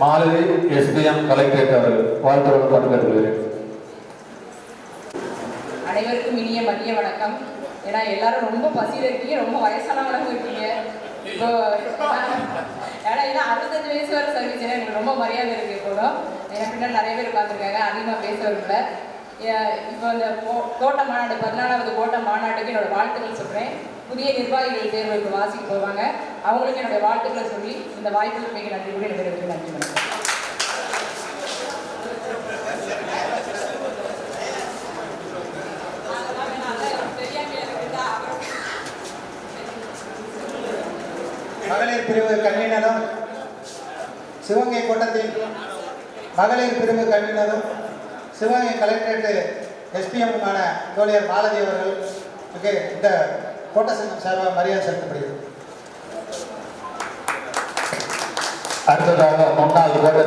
Malathi SPM collectorate அவர்கள் வாழ்த்துடன் பங்கேற்கிறேன் அனைவருக்கும் இனிய மதிய வணக்கம். ஏன்னா எல்லாரும் ரொம்ப பசியில் இருக்கீங்க ரொம்ப வயசானவங்களும் இருக்கீங்க இப்போ ஏன்னா ஏன்னா அறுபத்தஞ்சு வயசு வரை சர்வீஸ் எனக்கு ரொம்ப மரியாதை இருக்கு இப்போ எனக்கு பின்னாடி நிறைய பேர் பார்த்துருக்காங்க அதிகமாக பேசுறதுல இப்போ இந்த கோட்ட மாநாடு பதினாலாவது கோட்ட மாநாட்டுக்கு என்னோட வாழ்த்துக்கள் சொல்கிறேன் புதிய நிர்வாகிகள் தேர்வுக்கு வாசிக்கு போவாங்க. அவங்களுக்கு என்னுடைய வாழ்த்துக்களை சொல்லி இந்த வாய்ப்புக்கு மிக நன்றி கூட எனக்கு நன்றி வணக்கம். மகளிர் பிரிவு கன்வீனரும் சிவகங்கை கோட்டத்தின் மகளிர் பிரிவு கன்வீனரும் சிவகங்கை கலெக்டரேட்டு எஸ்பிஎம்மான தோழியர் மாலதி அவர்களுக்கு இந்த கோட்ட சங்கம் சார்பாக மரியாதை செலுத்தப்படுகிறது. அடுத்ததாக முன்னாள் கோட்ட